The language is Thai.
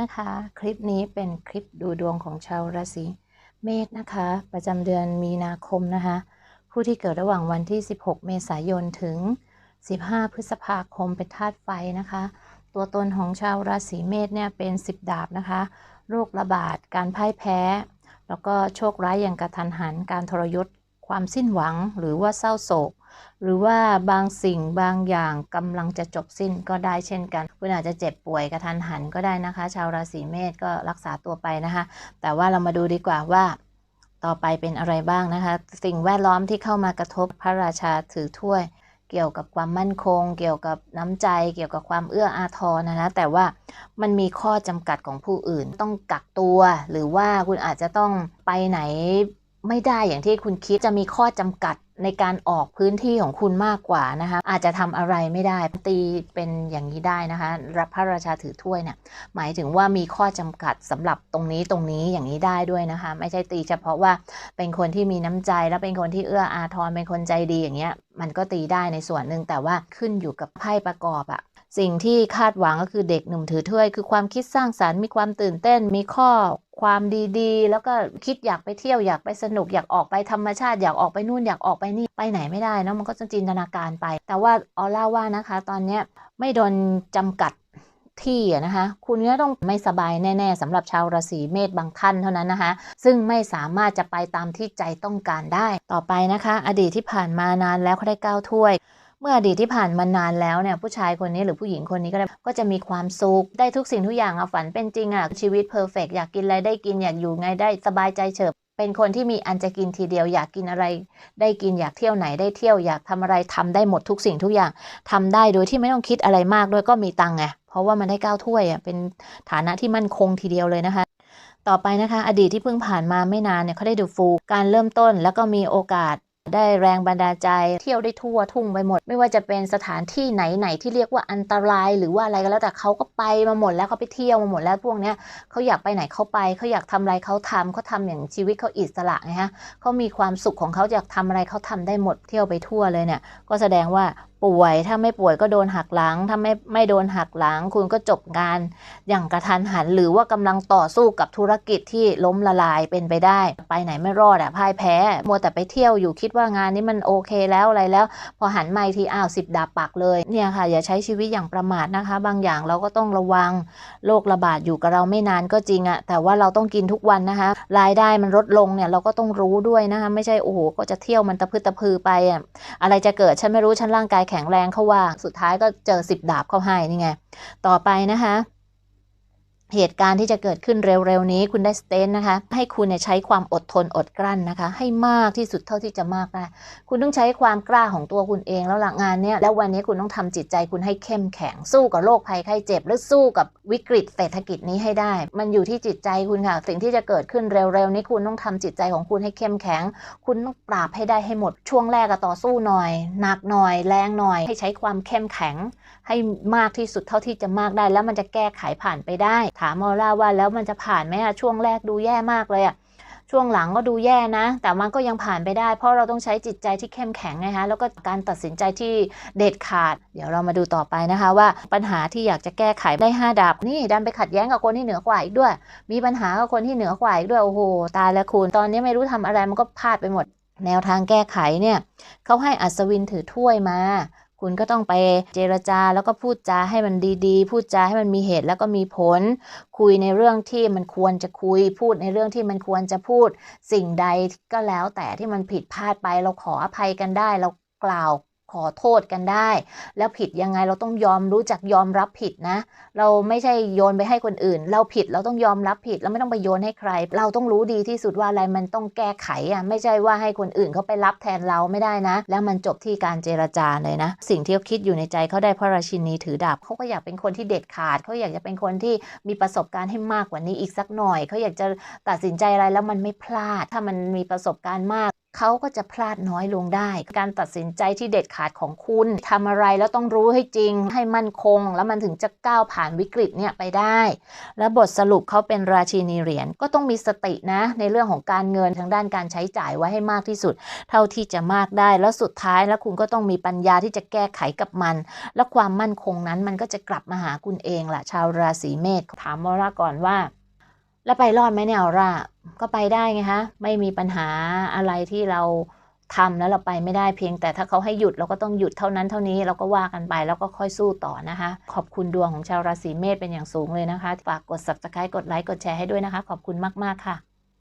นะคะ คลิปนี้เป็นคลิปดูดวงของชาวราศีเมษนะคะ ประจำเดือนมีนาคมนะคะ ผู้ที่เกิดระหว่างวันที่ 16 เมษายนถึง 15 พฤษภาคมเป็นธาตุไฟนะคะ ตัวตนของชาวราศีเมษเนี่ยเป็น 10 ดาบนะคะโรคระบาดการพ่ายแพ้ แล้วก็โชคร้ายอย่างกระทันหัน การทรยศ ความสิ้นหวังหรือว่าเศร้าโศก หรือว่าบางสิ่งบางอย่างกำลังจะจบสิ้นก็ได้เช่นกัน คุณอาจจะเจ็บป่วยกระทันหันก็ได้นะคะ ชาวราศีเมษก็รักษาตัวไปนะคะ แต่ว่าเรามาดูดีกว่าว่าต่อไปเป็นอะไรบ้างนะคะ สิ่งแวดล้อมที่เข้ามากระทบพระราชาถือถ้วย เกี่ยวกับความมั่นคง เกี่ยวกับน้ำใจ เกี่ยวกับความเอื้ออาทรนะคะแต่ว่ามันมีข้อจำกัดของผู้อื่น ต้องกักตัว หรือว่าคุณอาจจะต้องไปไหนไม่ได้อย่างที่คุณคิดจะมีข้อจำกัด ในการออกพื้นที่ของคุณมากกว่านะคะ อาจจะทำอะไรไม่ได้ตีเป็นอย่างนี้ได้นะคะ รับพระราชาถือถ้วยเนี่ยหมายถึงว่ามีข้อจำกัดสำหรับตรงนี้ตรงนี้อย่างนี้ได้ด้วยนะคะ ไม่ใช่ตีเฉพาะว่าเป็นคนที่มีน้ำใจและเป็นคนที่เอื้ออาทรเป็นคนใจดีอย่างเงี้ย มันก็ตีได้ในส่วนหนึ่งแต่ว่าขึ้นอยู่กับไพ่ประกอบอะสิ่งที่คาดหวังก็คือเด็กหนุ่มถือถ้วย คือความคิดสร้างสารรค์มีความตื่นเต้นมีข้อ ความดีๆ แล้วก็คิดอยากไปเที่ยวอยากไปสนุกอยากออกไปธรรมชาติอยากออกไปนู่นอยากออกไปนี่ไปไหนไม่ได้เนอะมันก็จะจินตนาการไป แต่ว่าออล่าว่านะคะ ตอนเนี้ยไม่โดนจำกัดที่นะคะ คุณก็ต้องไม่สบายแน่ ๆสำหรับชาวราศีเมษบางท่านเท่านั้นนะคะ ซึ่งไม่สามารถจะไปตามที่ใจต้องการได้ ต่อไปนะคะ อดีตที่ผ่านมานานแล้วเขาได้ก้าวถ้วย เมื่ออดีตที่ผ่านมานานแล้วเนี่ยผู้ชายคนนี้หรือผู้หญิงคนนี้ก็ได้ก็จะมีความสุขได้ทุกสิ่งทุกอย่างอะฝันเป็นจริงอะชีวิตเพอร์เฟกอยากกินอะไรได้กินอยากอยู่ไงได้สบายใจเฉิบเป็นคนที่มีอันจะกินทีเดียวอยากกินอะไร ได้กินอยากเที่ยวไหนได้เที่ยวอยากทำอะไรทำได้หมดทุกสิ่งทุกอย่างทำได้โดยที่ไม่ต้องคิดอะไรมากด้วยก็มีตังค์ไงเพราะว่ามันได้ก้าวถ้วยอะเป็นฐานะที่มั่นคงทีเดียวเลยนะคะต่อไปนะคะ อดีตที่เพิ่งผ่านมาไม่นานเนี่ยเขาได้ดูฟู การเริ่มต้นแล้วก็มีโอกาส ได้แรงบันดาลใจเที่ยวได้ทั่วทุ่งไปหมด ไม่ว่าจะเป็นสถานที่ไหนๆที่เรียกว่าอันตราย หรือว่าอะไรก็แล้วแต่เขาก็ไปมาหมดแล้วเขาไปเที่ยวมาหมดแล้วพวกเนี้ยเขาอยากไปไหนเขาไปเขาอยากทำอะไรเขาทำเขาทำอย่างชีวิตเขาอิสระไงฮะเขามีความสุขของเขาอยากทำอะไรเขาทำได้หมดเที่ยวไปทั่วเลยเนี่ยก็แสดงว่า ป่วย ถ้าไม่ป่วยก็โดนหักหลัง ถ้าไม่ไม่โดนหักหลัง คุณก็จบงานอย่างกระทันหัน หรือว่ากำลังต่อสู้กับธุรกิจที่ล้มละลายเป็นไปได้ ไปไหนไม่รอดอะพ่ายแพ้ มัวแต่ไปเที่ยวอยู่คิดว่างานนี้มันโอเคแล้วอะไรแล้ว พอหันมาอีกทีอ้าวสิบดาบปักเลย เนี่ยค่ะ อย่าใช้ชีวิตอย่างประมาทนะคะ บางอย่างเราก็ต้องระวังโรคระบาดอยู่กับเราไม่นานก็จริงอะแต่ว่าเราต้องกินทุกวันนะคะ รายได้มันลดลงเนี่ยเราก็ต้องรู้ด้วยนะคะ ไม่ใช่โอ้โหก็จะเที่ยวมันตะพืดตะพือไปอะอะไรจะเกิดฉันไม่รู้ฉันร่างกายแข็งแรงเขาว่า สุดท้ายก็เจอสิบดาบเข้าให้นี่ไง ต่อไปนะคะ เหตุการณ์ที่จะเกิดขึ้นเร็วๆนี้คุณได้สเตนนะคะ ให้คุณเนี่ยใช้ความอดทนอดกลั้นนะคะ ให้มากที่สุดเท่าที่จะมากได้ คุณต้องใช้ความกล้าของตัวคุณเองแล้วหลังงานเนี้ยแล้ววันนี้คุณต้องทำจิตใจคุณให้เข้มแข็งสู้กับโรคภัยไข้เจ็บหรือสู้กับวิกฤตเศรษฐกิจนี้ให้ได้ มันอยู่ที่จิตใจคุณค่ะ สิ่งที่จะเกิดขึ้นเร็วๆนี้คุณต้องทำจิตใจของคุณให้เข้มแข็ง คุณต้องปราบให้ได้ให้หมดช่วงแรกก็ต่อสู้หน่อยหนักหน่อย แรงหน่อย ให้ใช้ความเข้มแข็ง ให้มากที่สุดเท่าที่จะมากได้ แล้วมันจะแก้ไขผ่านไปได้ามมอล่าว่าแล้วมันจะผ่านไหมอะช่วงแรกดูแย่มากเลยอะช่วงหลังก็ดูแย่นะ แต่มันก็ยังผ่านไปได้ เพราะเราต้องใช้จิตใจที่เข้มแข็งไงคะแล้วก็การตัดสินใจที่เด็ดขาด เดี๋ยวเรามาดูต่อไปนะคะ ว่าปัญหาที่อยากจะแก้ไขได้ห้าดาบนี่ดันไปขัดแย้งกับคนที่เหนือกว่าอีกด้วย มีปัญหากับคนที่เหนือกว่าอีกด้วยโอ้โหตายแล้วคุณตอนนี้ไม่รู้ทำอะไรมันก็พลาดไปหมด แนวทางแก้ไขเนี่ยเขาให้อัศวินถือถ้วยมา คุณก็ต้องไปเจรจาแล้วก็พูดจาให้มันดีๆ พูดจาให้มันมีเหตุแล้วก็มีผล คุยในเรื่องที่มันควรจะคุย พูดในเรื่องที่มันควรจะพูด สิ่งใดก็แล้วแต่ที่มันผิดพลาดไปเราขออภัยกันได้เรากล่าว ขอโทษกันได้ แล้วผิดยังไงเราต้องยอมรู้จักยอมรับผิดนะ เราไม่ใช่โยนไปให้คนอื่น เราผิดเราต้องยอมรับผิดเราไม่ต้องไปโยนให้ใคร เราต้องรู้ดีที่สุดว่าอะไรมันต้องแก้ไขอะไม่ใช่ว่าให้คนอื่นเขาไปรับแทนเราไม่ได้นะ แล้วมันจบที่การเจรจาเลยนะ สิ่งที่เขาคิดอยู่ในใจเขาได้พระราชินีถือดาบเขาก็อยากเป็นคนที่เด็ดขาดเขาอยากจะเป็นคนที่มีประสบการณ์ให้มากกว่านี้อีกสักหน่อยเขาอยากจะตัดสินใจอะไรแล้วมันไม่พลาด ถ้ามันมีประสบการณ์มาก เขาก็จะพลาดน้อยลงได้ การตัดสินใจที่เด็ดขาดของคุณทำอะไรแล้วต้องรู้ให้จริง ให้มั่นคง แล้วมันถึงจะก้าวผ่านวิกฤตเนี่ยไปได้ และบทสรุปเขาเป็นราชินีเหรียญก็ต้องมีสตินะ ในเรื่องของการเงินทางด้านการใช้จ่ายไว้ให้มากที่สุด เท่าที่จะมากได้ แล้วสุดท้ายแล้วคุณก็ต้องมีปัญญาที่จะแก้ไขกับมัน และความมั่นคงนั้นมันก็จะกลับมาหาคุณเองล่ะชาวราศีเมษถามมอร่าก่อนว่า แล้วไปรอดไหมเนี่ยร่าก็ไปได้ไงคะไม่มีปัญหาอะไรที่เราทำแล้วเราไปไม่ได้เพียง แต่ถ้าเขาให้หยุดเราก็ต้องหยุดเท่านั้นเท่านี้เราก็ว่ากันไปแล้วก็ค่อยสู้ต่อนะคะ ขอบคุณดวงของชาวราศีเมษเป็นอย่างสูงเลยนะคะฝากกด subscribe กดไลค์กดแชร์ให้ด้วยนะคะ ขอบคุณมาก ๆ ค่ะ